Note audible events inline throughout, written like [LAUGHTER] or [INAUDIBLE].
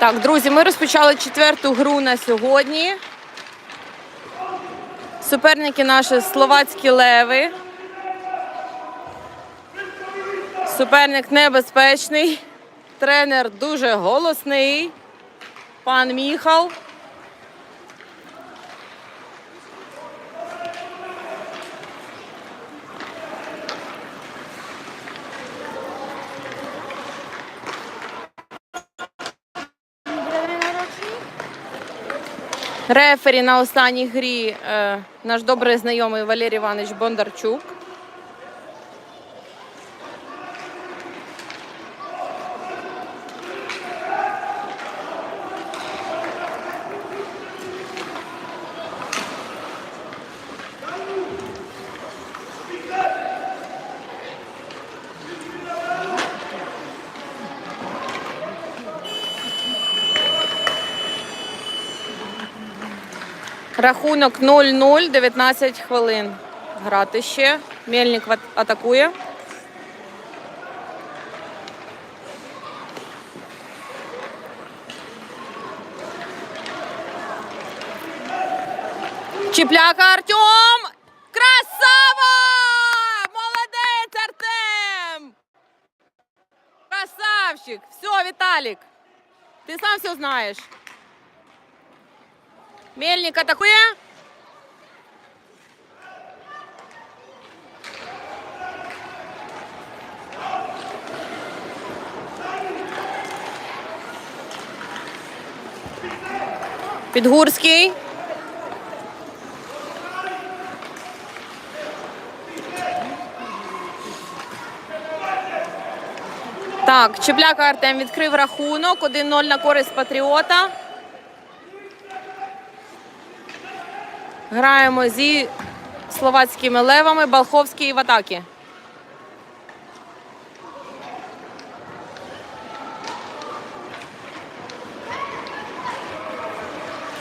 Так, друзі, ми розпочали четверту гру на сьогодні. Суперники наші словацькі леви. Суперник небезпечний. Тренер дуже голосний. Пан Міхал. Рефері на останній грі е, наш добрий знайомий Валерій Іванович Бондарчук. Рахунок 0-0, 19 хвилин. Грати ще. Мельник атакує. Чіпляка Артем! Красава! Молодець, Артем! Красавчик! Все, Віталік! Ти сам все знаєш. Мельник атакує. Підгурський. Так, Чепляка Артем відкрив рахунок. 1-0 на користь Патріота. Граємо зі словацькими левами. Балховський в атакі.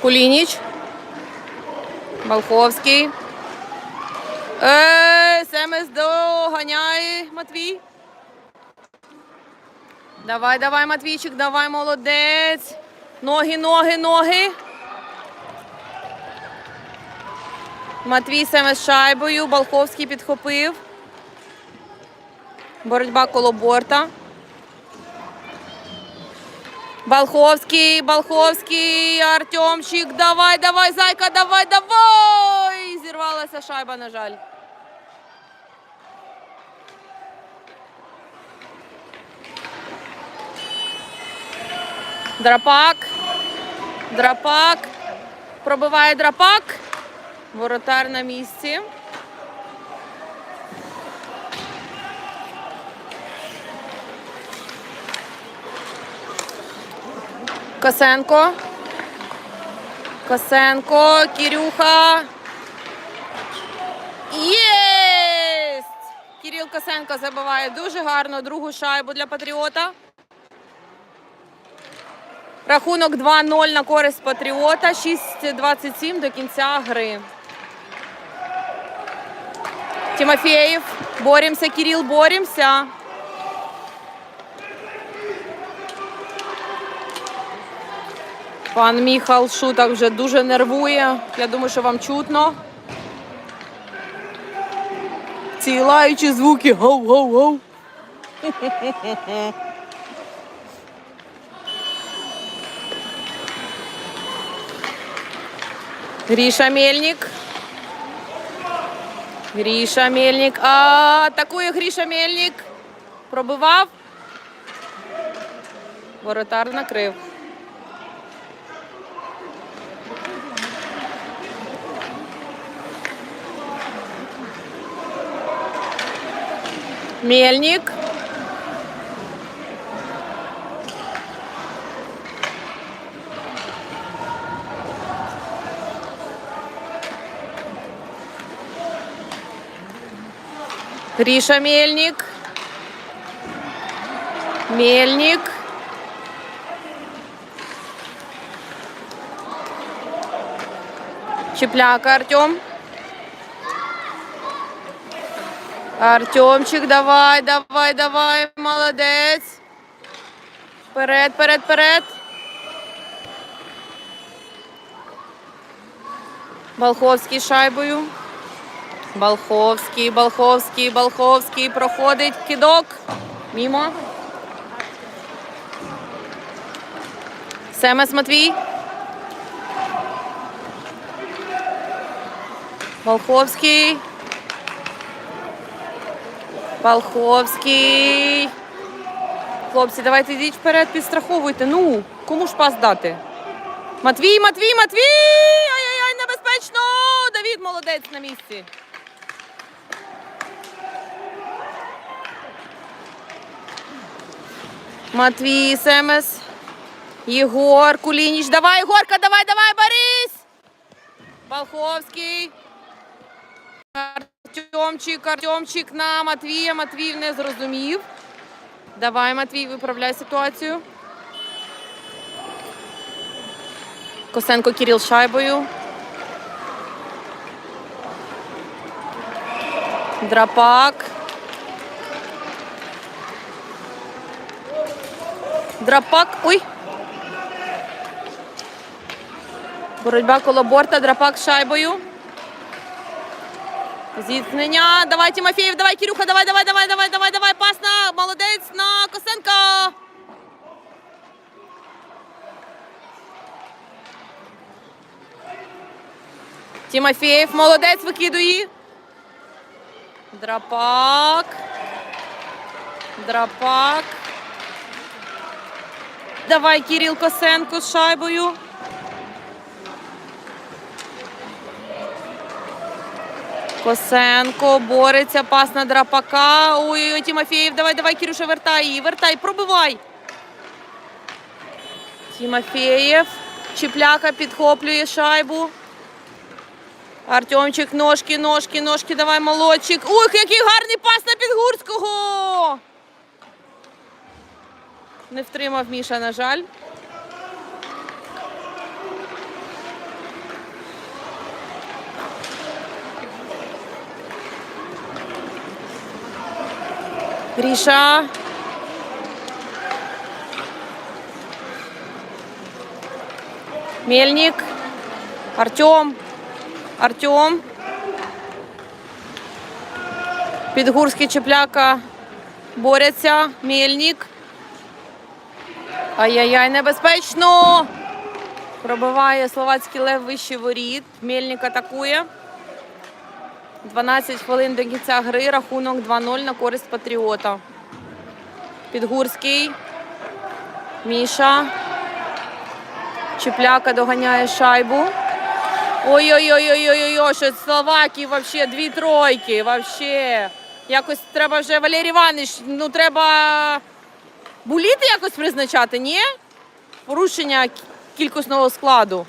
Кулініч. Балховський. Е, Семес доганяє Матвій. Давай, давай, Матвійчик, давай, молодець. Ноги, ноги, ноги. Матвій Семес з шайбою. Балховський підхопив. Боротьба коло борта. Балховський, Балховський, Артемчик, давай, давай, зайка, давай, давай! Зірвалася шайба, на жаль. Драпак. Драпак. Пробиває драпак. Воротар на місці. Косенко. Косенко, Кирюха. Єсть! Кирил Косенко забиває дуже гарно другу шайбу для Патріота. Рахунок 2-0 на користь Патріота. 6-27 до кінця гри. Тимофеєв. Боремося, Кирил, боремося. Пан Міхал Шутак вже дуже нервує. Я думаю, що вам чутно. Ці лаючі звуки. Гоу-гоу-гоу. Гріша Мельник. Гріша Мельник. А, атакує Гріша Мельник. Пробивав. Воротар накрив. Мельник. Гриша Мельник. Мельник. Чепляка Артем. Артемчик, давай, давай, давай, молодец, Вперед, вперед, вперед. Волховський шайбою. Балховський, Балховський, Балховський проходить кидок. Мімо. Семес Матвій. Балховський. Балховський. Хлопці, давайте йдіть вперед, підстраховуйте. Ну, кому ж пас дати? Матвій, Матвій, Матвій! Ай-яй-яй, небезпечно! Давід молодець на місці. Матвій, Семес. Єгор, Кулініч. Давай, Єгорка, давай, давай, Борис! Балховський. Артемчик, Артемчик на Матвія. Матвій не зрозумів. Давай, Матвій, виправляй ситуацію. Косенко Кирил шайбою. Драпак. Драпак. Ой. Боротьба коло борта. Драпак з шайбою. Зіткнення. Давай, Тимофєєв, давай, Кирюха, давай, давай, давай, давай, давай, давай. Пас молодець на Косенка. Тимофєєв, молодець, викидує. Драпак. Драпак. Давай, Кирил Косенко з шайбою. Косенко бореться, пас на драпака. Ой-ой-ой, Тимофєєв, давай, давай, Кирюша, вертай її, вертай, пробивай. Тимофєєв. Чіпляка підхоплює шайбу. Артемчик, ножки, ножки, ножки, давай, молодчик. Ух, який гарний пас на Підгурського. Не втримав Міша, на жаль. Гріша. Мельник. Артем. Артем. Підгурський Чепляка борються. Мельник. Ай-яй-яй, небезпечно. Пробиває словацький лев вище воріт. Мельник атакує. 12 хвилин до кінця гри. Рахунок 2-0 на користь Патріота. Підгурський. Міша. Чіпляка доганяє шайбу. Ой-ой-ой-ой-ой-ой, що Словакії вообще дві тройки. Вообще. Якось треба вже Валерій Іванович, ну треба буліти якось призначати, ні? Порушення кі- кількісного складу.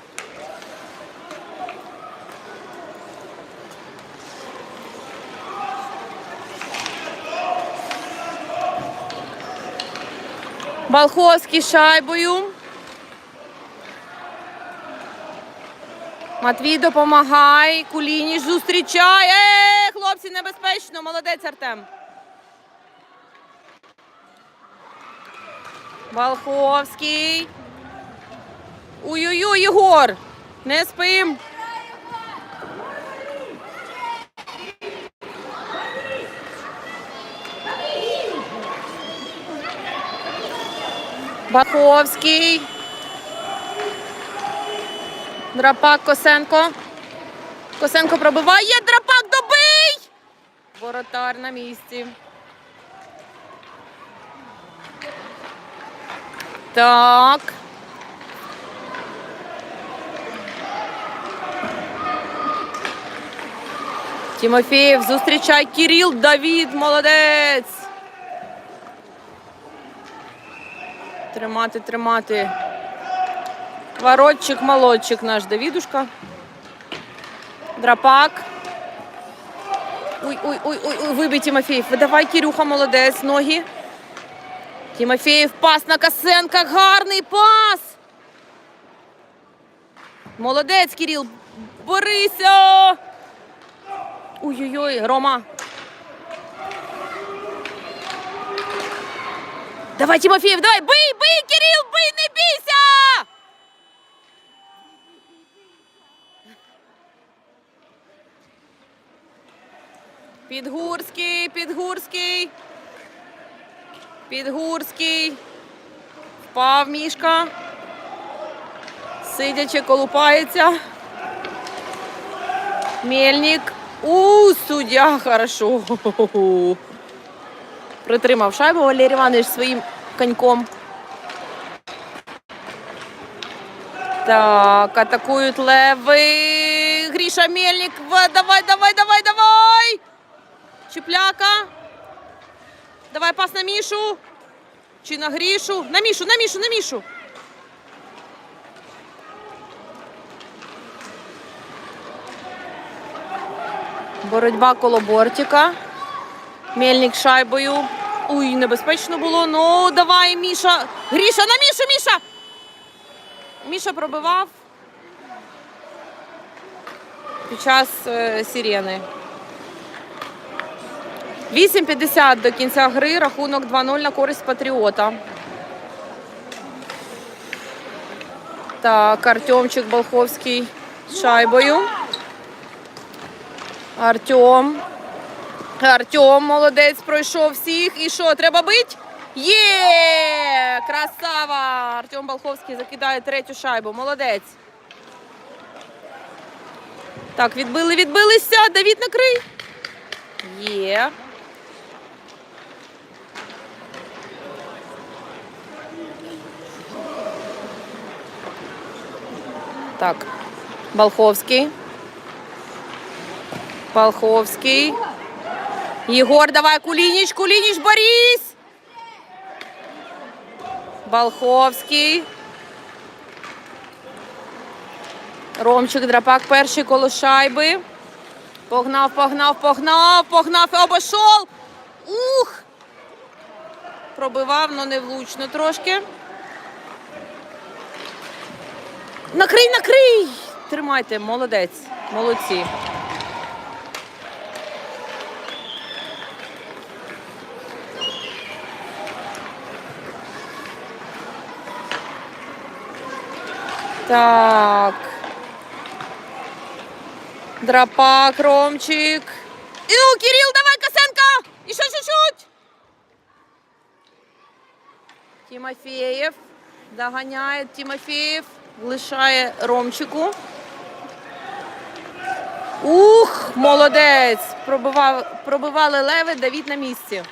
Балховський шайбою. Матвій допомагай. Кулініч зустрічає. Е, хлопці, небезпечно. Молодець Артем. Балховський. Ой-ой-ой, Єгор. Не спим. Баховський. Драпак Косенко. Косенко пробиває. Драпак добий! Воротар на місці. Так. Тимофєєв зустрічай Кирил Давід, молодець. Тримати, тримати. Воротчик, молодчик наш Давідушка. Драпак. Ой, ой, вибій Тимофєєв. Давай, Кирюха, молодець, ноги. Тімофєєв пас на Касенка. Гарний пас. Молодець Кіріл. Борися. Ой-ой-ой, Рома. Давай, Тимофеев, давай, бий, бий, Кирилл, бий, не бійся! Підгурський, Підгурський. Підгурський. Впав мішка. Сидячи, колупається. Мельник. У, суддя, хорошо. Притримав шайбу Валерій Іванович своїм коньком. Так, атакують леви. Гріша Мельник. Давай, давай, давай, давай. Чіпляка. Давай пас на Мішу. Чи на Грішу? На Мішу, на Мішу, на Мішу. Боротьба коло бортика. Мельник шайбою. Уй, небезпечно було. Ну, давай, Міша. Гріша, на Мішу, Міша! Міша пробивав під час е, сирени. 8.50 до кінця гри, рахунок 2-0 на користь Патріота. Так, Артемчик Болховський з шайбою. Артем. Артем молодець пройшов всіх. І що, треба бить? Є! Красава! Артем Болховський закидає третю шайбу. Молодець. Так, відбили, відбилися. Давід накрий. Є. Так. Болховський. Болховський. Єгор, давай, Кулініч, Кулініч, Борис! Болховський. Ромчик Драпак перший коло шайби. Погнав, погнав, погнав, погнав обійшов. Ух! Пробивав, але не влучно трошки. Накрий, накрий! Тримайте, молодець, молодці. Так. Драпак, Ромчик. Ну, Кирилл, давай, Косенко! Еще чуть-чуть. Тимофеєв. Доганяє Тимофеєв. Лишає Ромчику. Ух, молодець! Пробивав, пробивали леви, Давід на місці.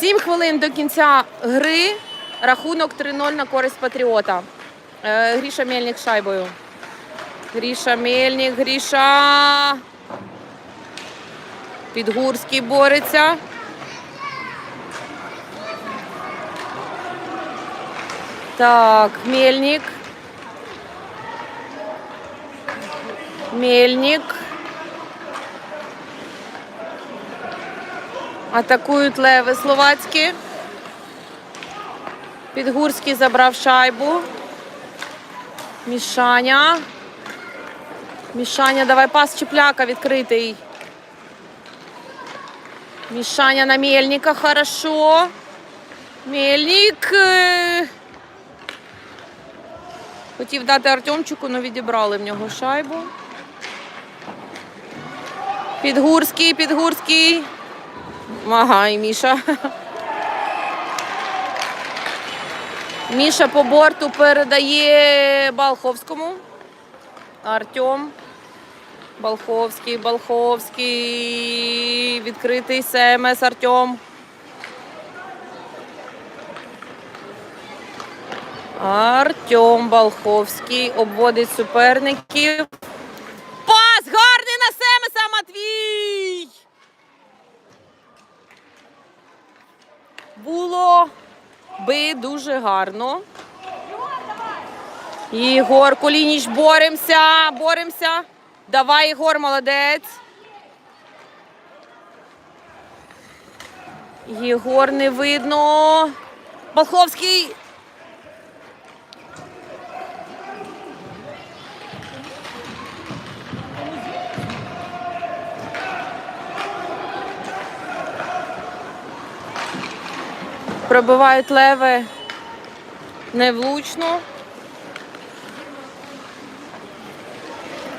Сім хвилин до кінця гри. Рахунок 3-0 на користь Патріота. Е, Гріша Мельник шайбою. Гріша Мельник, Гріша. Підгурський бореться. Так, Мельник. Мельник. Атакують леви словацькі. Підгурський забрав шайбу. Мішаня. Мішаня, давай пас Чіпляка відкритий. Мішаня на Мельника, хорошо. Мельник. Хотів дати Артемчику, але відібрали в нього шайбу. Підгурський, Підгурський. Ага, і Міша. [LAUGHS] Міша по борту передає Балховському. Артем. Балховський, Балховський. Відкритий СМС Артем. Артем Балховський обводить суперників. Пас! Гарний на Семеса Матвій! Було би дуже гарно. Ігор Колініч, боремося, боремося. Давай, Ігор, молодець. Єгор не видно. Балховський. Пробивають леви невлучно.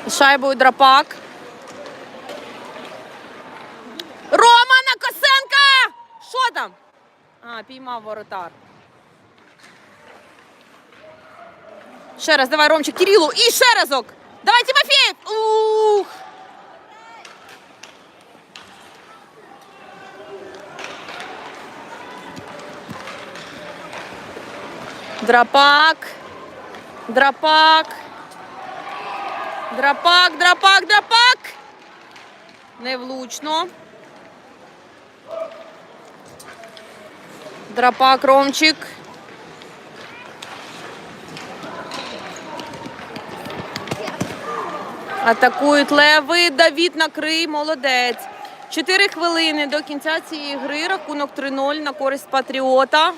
Шайбою драпак. Романа Косенка! Що там? А, піймав воротар. Ще раз, давай, Ромчик, Кирилу. І ще разок. Давайте Драпак. Драпак. Драпак, драпак, драпак. Невлучно. Драпак, Ромчик. Атакують леви. Давід накрий, молодець. Чотири хвилини до кінця цієї гри. Рахунок 3-0 на користь Патріота.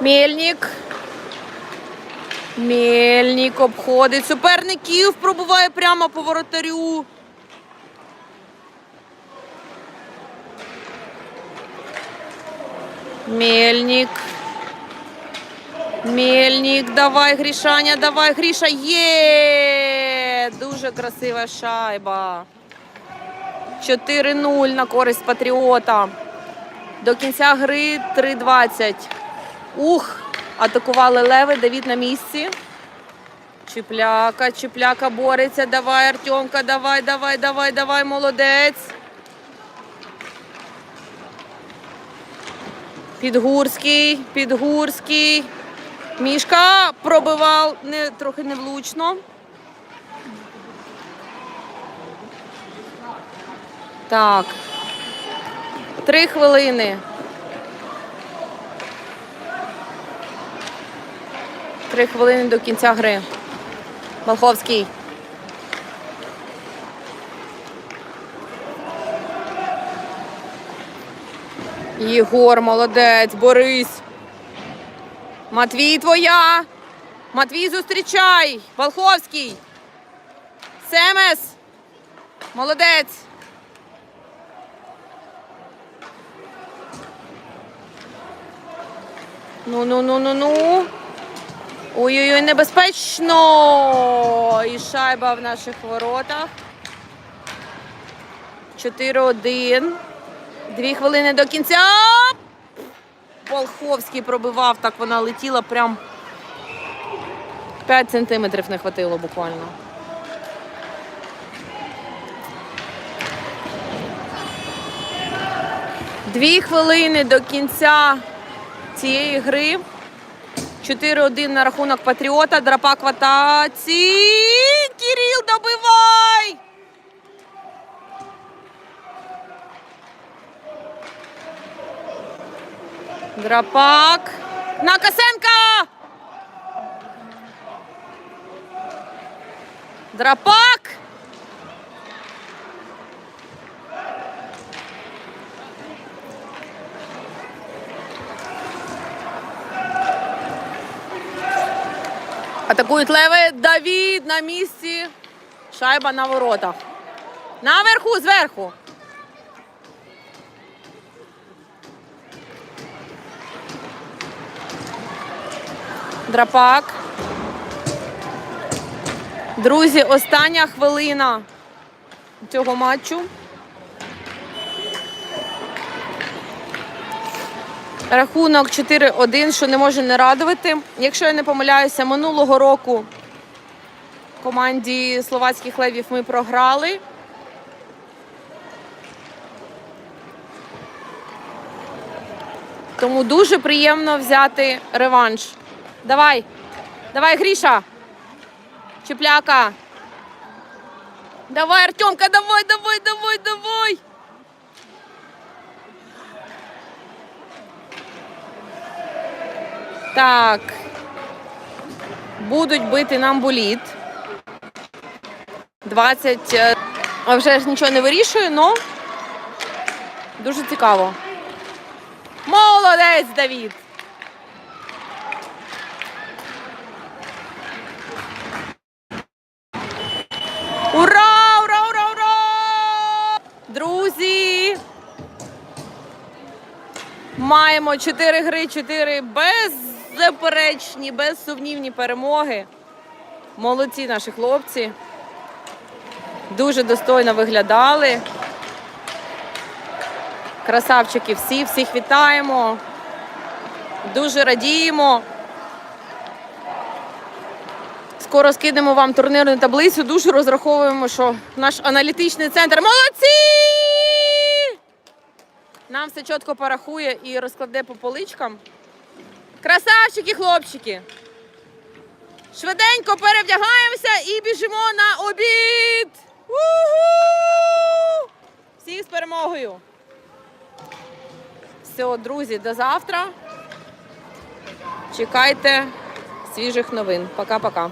Мельник. Мельник обходить суперників, пробуває прямо по воротарю. Мельник. Мельник, давай, Грішаня, давай, Гріша. Є! Дуже красива шайба. 4-0 на користь Патріота. До кінця гри 3-20. Ух! Атакували леви, Давід на місці. Чіпляка, чіпляка бореться. Давай, Артемка, давай, давай, давай, давай, молодець. Підгурський, Підгурський. Мішка пробивав не, трохи невлучно. Так. Три хвилини. Три хвилини до кінця гри. Малховський. Єгор, молодець, Борис. Матвій твоя. Матвій зустрічай. Волховський. Семес. Молодець. Ну, ну, ну, ну, ну. Ой-ой-ой, небезпечно! І шайба в наших воротах. 4-1. Дві хвилини до кінця. Волховський пробивав, так вона летіла прям 5 сантиметрів не хватило буквально. Дві хвилини до кінця цієї гри. 4-1 на рахунок Патріота. Драпак в атаці. Кирил, добивай! Драпак. На Косенка! Драпак! Атакують леви. Давід на місці. Шайба на воротах. Наверху, зверху. Драпак. Друзі, остання хвилина цього матчу. Рахунок 4-1, що не може не радувати. Якщо я не помиляюся, минулого року команді словацьких левів ми програли. Тому дуже приємно взяти реванш. Давай, давай, Гріша. Чіпляка. Давай, Артемка, давай, давай, давай, давай. Так. Будуть бити нам боліт. 20. е, вже ж нічого не вирішує, але дуже цікаво. Молодець, Давід! Ура! Ура! Ура! Ура! Друзі! Маємо 4 гри, 4 беззаперечні, безсумнівні перемоги. Молодці наші хлопці. Дуже достойно виглядали. Красавчики всі, всіх вітаємо. Дуже радіємо. Скоро скинемо вам турнірну таблицю. Дуже розраховуємо, що наш аналітичний центр молодці! Нам все чітко порахує і розкладе по поличкам. Красавчики, хлопчики! Швиденько перевдягаємося і біжимо на обід! У-ху! Всіх з перемогою! Все, друзі, до завтра. Чекайте свіжих новин. Пока-пока.